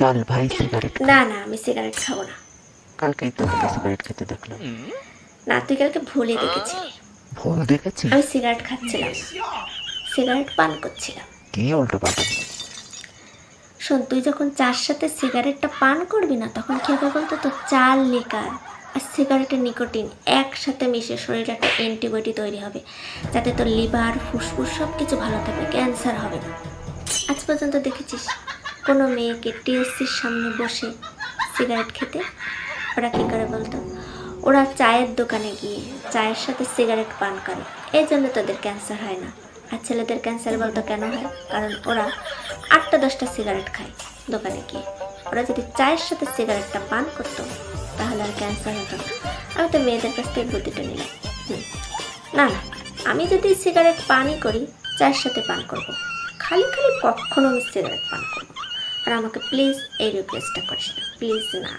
চল ভাই সিগারেট না না আমি সিগারেট খাব না। কালকেই তো তোকে সিগারেট খেতে দেখলাম। না তুই কালকে ভুলে দেখেছিলি ভুল দেখেছি? আমি সিগারেট খাচ্ছিলাম। সিগারেট পান করছিলাম। কি উল্টো পাল্টা শোন তুই যখন চার সাথে সিগারেটটা পান করবি না তখন কি হবে বলতো? তোর চাল লিকার আর সিগারেটের নিকোটিন একসাথে মিশে শরীরে একটা অ্যান্টিবডি তৈরি হবে যাতে তোর লিভার ফুসফুস সব কিছু ভালো থাকবে। ক্যান্সার হবে না। আজ পর্যন্ত দেখেছিস? কোনো মেয়েকে টিএসসির সামনে বসে সিগারেট খেতে ওরা কী করে বলতো? ওরা চায়ের দোকানে গিয়ে চায়ের সাথে সিগারেট পান করে। এই জন্য তাদের ক্যান্সার হয় না। আর ছেলেদের ক্যান্সার বলতো কেন হয়? কারণ ওরা আটটা দশটা সিগারেট খায় দোকানে গিয়ে। ওরা যদি চায়ের সাথে সিগারেটটা পান করতো, তাহলে আর ক্যান্সার হতো না। আমি তো মেয়েদের কাছ থেকে বুদ্ধিটা নিলাম। না না, আমি যদি সিগারেট পানই করি, চায়ের সাথে পান করব। খালি খালি কখনো আমি সিগারেট পান করব। আর আমাকে প্লিজ এই রিকোয়েস্টটা করিস না। প্লিজ না।